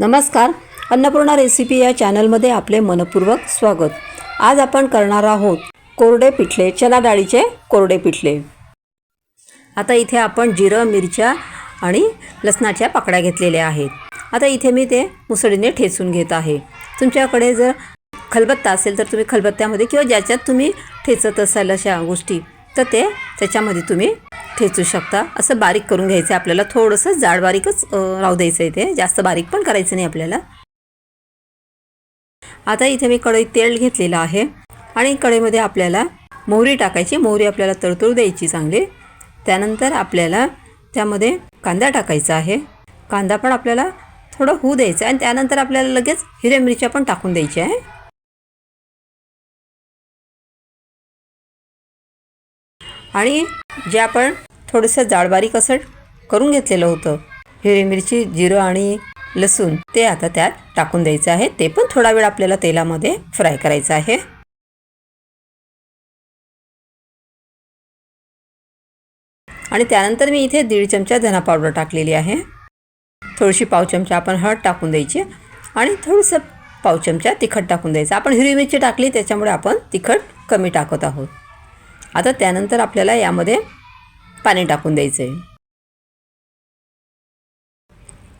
नमस्कार. अन्नपूर्णा रेसिपी या चॅनलमध्ये आपले मनपूर्वक स्वागत. आज आपण करणार आहोत कोरडे पिठले चना डाळीचे कोरडे पिठले. आता इथे आपण जिरं मिरच्या आणि लसणाच्या पाकड्या घेतलेल्या आहेत. आता इथे मी ते मुसळीने ठेचून घेत आहे. तुमच्याकडे जर खलबत्ता असेल तर तुम्ही खलबत्त्यामध्ये किंवा ज्याच्यात तुम्ही ठेचत असाल अशा गोष्टी तर ते त्याच्यामध्ये तुम्ही ठेचू शकता. असं बारीक करून घ्यायचं आहे आपल्याला. थोडंसं जाड बारीकच राहू द्यायचं आहे ते जास्त बारीक पण करायचं नाही आपल्याला. आता इथे मी कढईत तेल घेतलेलं आहे. आणि कढईमध्ये आपल्याला मोहरी टाकायची. मोहरी आपल्याला तळतळू द्यायची चांगली. त्यानंतर आपल्याला त्यामध्ये कांदा टाकायचा आहे. कांदा पण आपल्याला थोडं होऊ द्यायचं आहे. आणि त्यानंतर आपल्याला लगेच हिरव्या मिरच्या पण टाकून द्यायच्या आहे. आणि जे आपण थोडंसं जाडबारीक असं करून घेतलेलं होतं. हिरवी मिरची जिरं आणि लसूण ते आता त्यात टाकून द्यायचं आहे. ते पण थोडा वेळ आपल्याला तेलामध्ये फ्राय करायचं आहे. आणि त्यानंतर मी इथे दीड चमचा धना पावडर टाकलेली आहे. थोडीशी पाव चमचा आपण हळद टाकून द्यायची आणि थोडंसं पाव चमचा तिखट टाकून द्यायचं. आपण हिरवी मिरची टाकली त्याच्यामुळे आपण तिखट कमी टाकत आहोत. आता त्यानंतर आपल्याला यामध्ये पाणी टाकून द्यायचं. आहे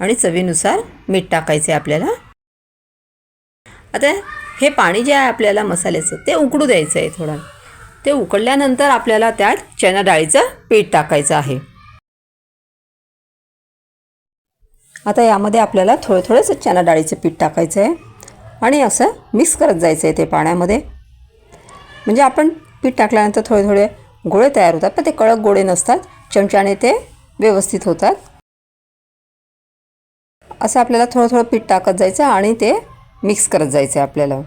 आणि चवीनुसार मीठ टाकायचं आहे आपल्याला. आता हे पाणी जे आहे आपल्याला मसाल्याचं ते उकडू द्यायचं आहे थोडं. ते उकडल्यानंतर आपल्याला त्यात चना डाळीचं पीठ टाकायचं आहे. आता यामध्ये आपल्याला थोडं थोडंसं चना डाळीचं पीठ टाकायचं आहे. आणि असं मिक्स करत जायचं आहे ते पाण्यामध्ये. म्हणजे आपण पीठ टाकल्यानंतर थोडे थोडे गोळे तयार होतात पण ते कडक गोळे नसतात. चमच्याने ते व्यवस्थित होतात. असं आपल्याला थोडं थोडं पीठ टाकत जायचं आणि ते मिक्स करत जायचं आहे आपल्याला.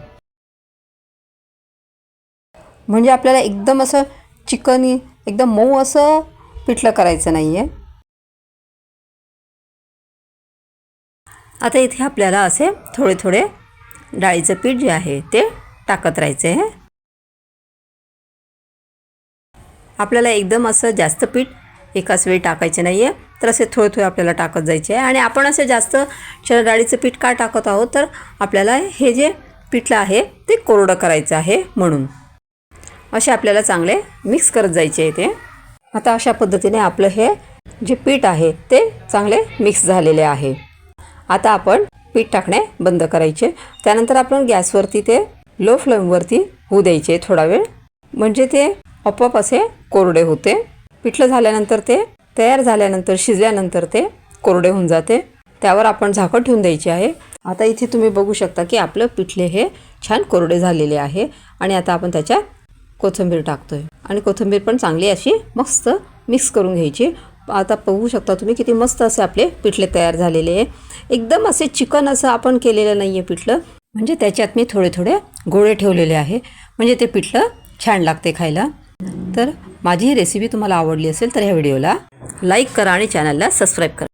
म्हणजे आपल्याला एकदम असं चिकन एकदम मऊ असं पिठलं करायचं नाही आहे आता इथे आपल्याला असे थोडे थोडे डाळीचं पीठ जे आहे ते टाकत राहायचं आहे. आपल्याला एकदम असं जास्त पीठ एकाच वेळी टाकायचे नाही आहे तर असे थोडे थोडे आपल्याला टाकत जायचे. आहे आणि आपण असे जास्त चणा डाळीचं पीठ का टाकत आहोत? तर आपल्याला हे जे पिठलं आहे ते कोरडं करायचं आहे म्हणून. असे आपल्याला चांगले मिक्स करत जायचे आहे ते आता अशा पद्धतीने आपलं हे जे पीठ आहे ते चांगले मिक्स झालेले आहे. आता आपण पीठ टाकणे बंद करायचे. त्यानंतर आपण गॅसवरती ते लो फ्लेमवरती होऊ द्यायचे थोडा वेळ. म्हणजे ते आपोआप असे कोरडे होते. पिठलं झाल्यानंतर ते तयार झाल्यानंतर शिजल्यानंतर ते कोरडे होऊन जाते. त्यावर आपण झाकण ठेवून द्यायचे आहे. आता इथे तुम्ही बघू शकता की आपलं पिठले हे छान कोरडे झालेले आहे आणि आता आपण त्याच्यात कोथिंबीर टाकतो आहे आणि कोथिंबीर पण चांगली अशी मस्त मिक्स करून घ्यायची. आता बघू शकता तुम्ही किती मस्त असे आपले पिठले तयार झालेले आहे. एकदम असे चिकन असं आपण केलेलं नाही आहे पिठलं. म्हणजे त्याच्यात मी थोडे थोडे गोळे ठेवलेले आहे. म्हणजे ते पिठलं छान लागते खायला. तर माझी ही रेसिपी तुम्हाला आवडली असेल तर ह्या व्हिडिओला लाईक करा आणि चॅनलला सबस्क्राईब करा.